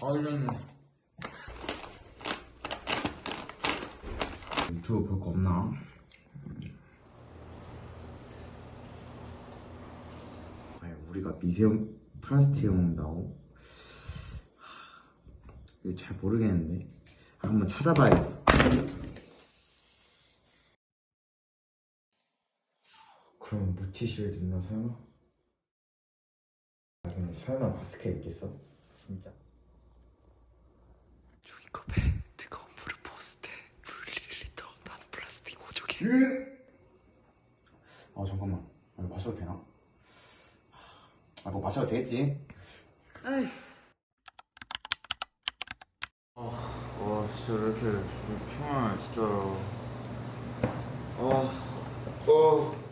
얼른 유튜브 볼 거 없나? 아니 우리가 미세형 플라스틱을 먹는다고? 하, 이거 잘 모르겠는데 한번 찾아봐야겠어 그럼 물티슈를 듣나 설마? 아 설마 마스크에 있겠어? 진짜 종이컵에 뜨거운 물을 부었을 때 물 1리터 나는 플라스틱 5조개 어 잠깐만. 아, 이거 마셔도 되나? 아 뭐 마셔도 되겠지. 아이 와 진짜 왜 이렇게 피곤하네 진짜 아, 어.